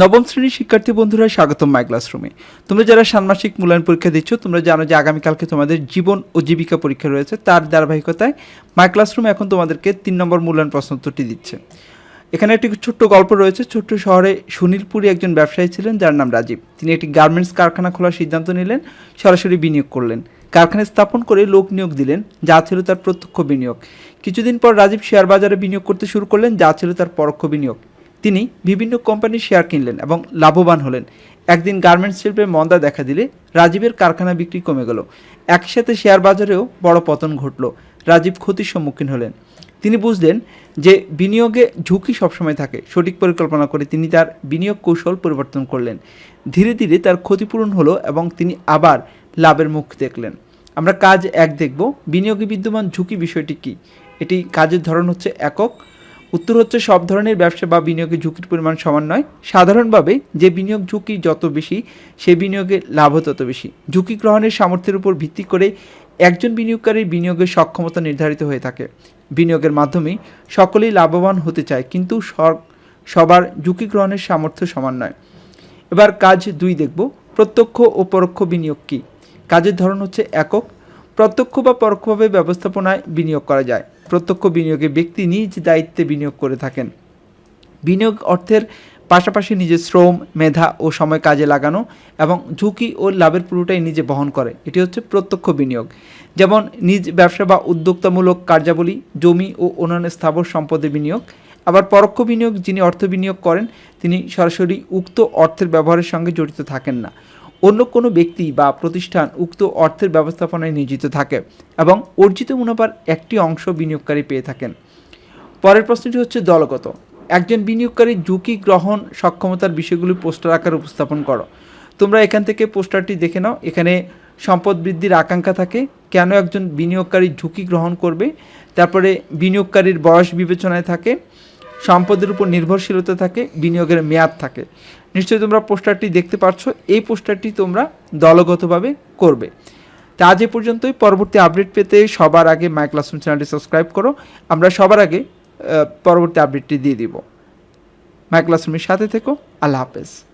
নবম শ্রেণির শিক্ষার্থী বন্ধুরা, স্বাগতম মাই ক্লাসরুমে তোমরা যারা ষান্মাসিক মূল্যায়ন পরীক্ষা দিচ্ছ, তোমরা জানো যে আগামীকালকে তোমাদের জীবন ও জীবিকা পরীক্ষা রয়েছে। তার ধারাবাহিকতায় মাই ক্লাসরুম এখন তোমাদেরকে তিন নম্বর মূল্যায়ন প্রশ্নোত্তরটি দিচ্ছে। এখানে একটি ছোট্ট গল্প রয়েছে। ছোট্ট শহরে সুনীলপুরে একজন ব্যবসায়ী ছিলেন, যার নাম রাজীব। তিনি একটি গার্মেন্টস কারখানা খোলার সিদ্ধান্ত নিলেন, সরাসরি বিনিয়োগ করলেন। কারখানা স্থাপন করে লোক নিয়োগ দিলেন, যা ছিল তার প্রত্যক্ষ বিনিয়োগ। কিছুদিন পর রাজীব শেয়ার বাজারে বিনিয়োগ করতে শুরু করলেন, যা ছিল তার পরোক্ষ বিনিয়োগ। তিনি বিভিন্ন কোম্পানির শেয়ার কিনলেন এবং লাভবান হলেন। একদিন গার্মেন্টস শিল্পে মন্দা দেখা দিলে রাজীবের কারখানা বিক্রি কমে গেল। একসাথে শেয়ার বাজারেও বড় পতন ঘটল। রাজীব ক্ষতির সম্মুখীন হলেন। তিনি বুঝলেন যে বিনিয়োগে ঝুঁকি সবসময় থাকে। সঠিক পরিকল্পনা করে তিনি তার বিনিয়োগ কৌশল পরিবর্তন করলেন। ধীরে ধীরে তার ক্ষতিপূরণ হলো এবং তিনি আবার লাভের মুখ দেখলেন। আমরা কাজ এক দেখব। বিনিয়োগে বিদ্যমান ঝুঁকি বিষয়টি কী? এটি কাজের ধরন হচ্ছে একক উত্তর হচ্ছে সব ধরনের ব্যবসা বা বিনিয়োগের ঝুঁকির পরিমাণ সমান নয়। সাধারণভাবে যে বিনিয়োগ ঝুঁকি যত বেশি, সে বিনিয়োগে লাভও তত বেশি। ঝুঁকি গ্রহণের সামর্থ্যের উপর ভিত্তি করে একজন বিনিয়োগকারীর বিনিয়োগের সক্ষমতা নির্ধারিত হয়ে থাকে। বিনিয়োগের মাধ্যমেই সকলেই লাভবান হতে চায়, কিন্তু সবার ঝুঁকি গ্রহণের সামর্থ্য সমান নয়। এবার কাজ দুই দেখব। প্রত্যক্ষ ও পরোক্ষ বিনিয়োগ কী? কাজের ধরন হচ্ছে একক। প্রত্যক্ষ বা পরোক্ষভাবে ব্যবস্থাপনায় বিনিয়োগ করা যায়। প্রত্যক্ষ বিনিয়োগে ব্যক্তি নিজ দায়িত্বে বিনিয়োগ করে থাকেন। বিনিয়োগ অর্থের পাশাপাশি নিজের শ্রম, মেধা ও সময় কাজে লাগানো এবং ঝুঁকি ও লাভের পুরোটাই নিজে বহন করে। এটি হচ্ছে প্রত্যক্ষ বিনিয়োগ। যেমন নিজ ব্যবসা বা উদ্যোক্তামূলক কার্যাবলী, জমি ও অন্যান্য স্থাবর সম্পদে বিনিয়োগ। আবার পরোক্ষ বিনিয়োগ যিনি অর্থ বিনিয়োগ করেন, তিনি সরাসরি উক্ত অর্থের ব্যবহারের সঙ্গে জড়িত থাকেন না। অন্য কোনো ব্যক্তি বা প্রতিষ্ঠান উক্ত অর্থের ব্যবস্থাপনায় নিয়োজিত থাকে এবং অর্জিত মুনাফার একটি অংশ বিনিয়োগকারী পেয়ে থাকেন। পরের প্রশ্নটি হচ্ছে দলগত। একজন বিনিয়োগকারী ঝুঁকি গ্রহণ সক্ষমতার বিষয়গুলি পোস্টার আকারে উপস্থাপন করো। তোমরা এখান থেকে পোস্টারটি দেখে নাও। এখানে সম্পদ বৃদ্ধির আকাঙ্ক্ষা থাকে। কেন একজন বিনিয়োগকারী ঝুঁকি গ্রহণ করবে? তারপরে বিনিয়োগকারীর বয়স বিবেচনায় থাকে। সম্পদের উপর নির্ভরশীলতা থাকে, বিনিয়োগের মেয়াদ থাকে। নিশ্চয়ই তোমরা পোস্টারটি দেখতে পাচ্ছ এই পোস্টারটি তোমরা দলগতভাবে করবে। তা আজ এ পর্যন্তই, পরবর্তী আপডেট পেতে সবার আগে মাই ক্লাসরুম চ্যানেলটি সাবস্ক্রাইব করো। আমরা সবার আগে পরবর্তী আপডেটটি দিয়ে দিব। মাই ক্লাসরুমের সাথে থেকো, আল্লাহ হাফেজ।